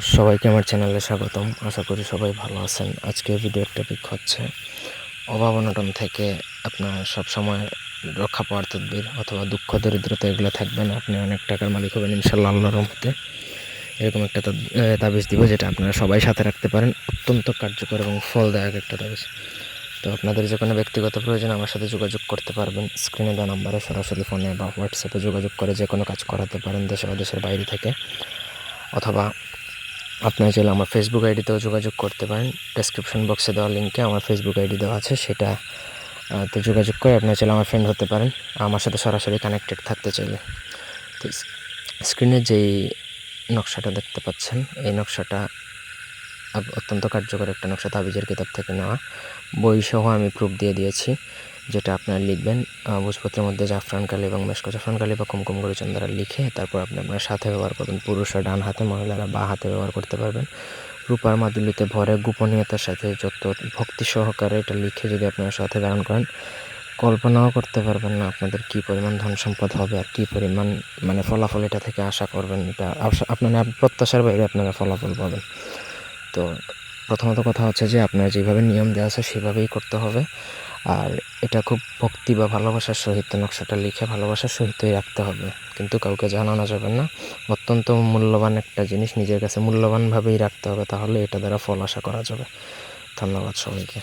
সবাইকে আমার চ্যানেলে স্বাগতম। আশা করি সবাই ভালো আছেন। আজকে ভিডিওর টপিক হচ্ছে অভাব অনটন থেকে আপনার সব সময় রক্ষা পাওয়ার তদবির অথবা দুঃখ, দরিদ্রতা এগুলো থাকবে না। আপনি অনেক টাকার মালিক হবেন ইনশাল্লাহ আল্লাহর রহমতে। এরকম একটা তাবিজ দিব যেটা আপনারা সবাই সাথে রাখতে পারেন। অত্যন্ত কার্যকর এবং ফলদায়ক একটা তাবিজ। তো আপনাদের যে কোনো ব্যক্তিগত প্রয়োজন আমার সাথে যোগাযোগ করতে পারবেন। স্ক্রিনে দেওয়া নাম্বারে সরাসরি ফোনে বা হোয়াটসঅ্যাপে যোগাযোগ করে যে কোনো কাজ করাতে পারেন দেশে বা দেশের বাইরে থেকে। অথবা আপনারা চাইলে আমার ফেসবুক আইডিতেও যোগাযোগ করতে পারেন। ডেসক্রিপশন বক্সে দেওয়া লিঙ্কে আমার ফেসবুক আইডি দেওয়া আছে, সেটা তে যোগাযোগ করে আপনারা চাইলে আমার ফ্রেন্ড হতে পারেন। আমার সাথে সরাসরি কানেক্টেড থাকতে চাইলে। তো স্ক্রিনে যেই নকশাটা দেখতে পাচ্ছেন, এই নকশাটা অত্যন্ত কার্যকর একটা নকশা, তাবিজের কিতাব থেকে নেওয়া। বই সহ আমি প্রুফ দিয়ে দিয়েছি। যেটা আপনারা লিখবেন ভোজপত্রের মধ্যে জাফরান কালি এবং মেশকো জাফরান কালি বা কুমকুম গরিচন দ্বারা লিখে তারপর আপনি আপনার সাথে ব্যবহার করবেন। পুরুষরা ডান হাতে, মহিলারা বা হাতে ব্যবহার করতে পারবেন। রূপার মাদুলিতে ভরে গোপনীয়তার সাথে যত ভক্তি সহকারে এটা লিখে যদি আপনারা সাথে ধারণ করেন, কল্পনাও করতে পারবেন না আপনাদের কী পরিমাণ ধন সম্পদ হবে আর কী পরিমাণ মানে ফলাফল এটা থেকে আশা করবেন এটা। আপনারা প্রত্যাশার বাইরে আপনারা ফলাফল পাবেন। তো প্রথমত কথা হচ্ছে যে আপনার যেভাবে নিয়ম দেওয়া আছে সেভাবেই করতে হবে। আর এটা খুব ভক্তি বা ভালোবাসার সহিত, নকশাটা লিখে ভালোবাসার সহিতই রাখতে হবে। কিন্তু কাউকে জানানো যাবে না। অত্যন্ত মূল্যবান একটা জিনিস নিজের কাছে মূল্যবানভাবেই রাখতে হবে, তাহলে এটা দ্বারা ফল আশা করা যাবে। ধন্যবাদ সবাইকে।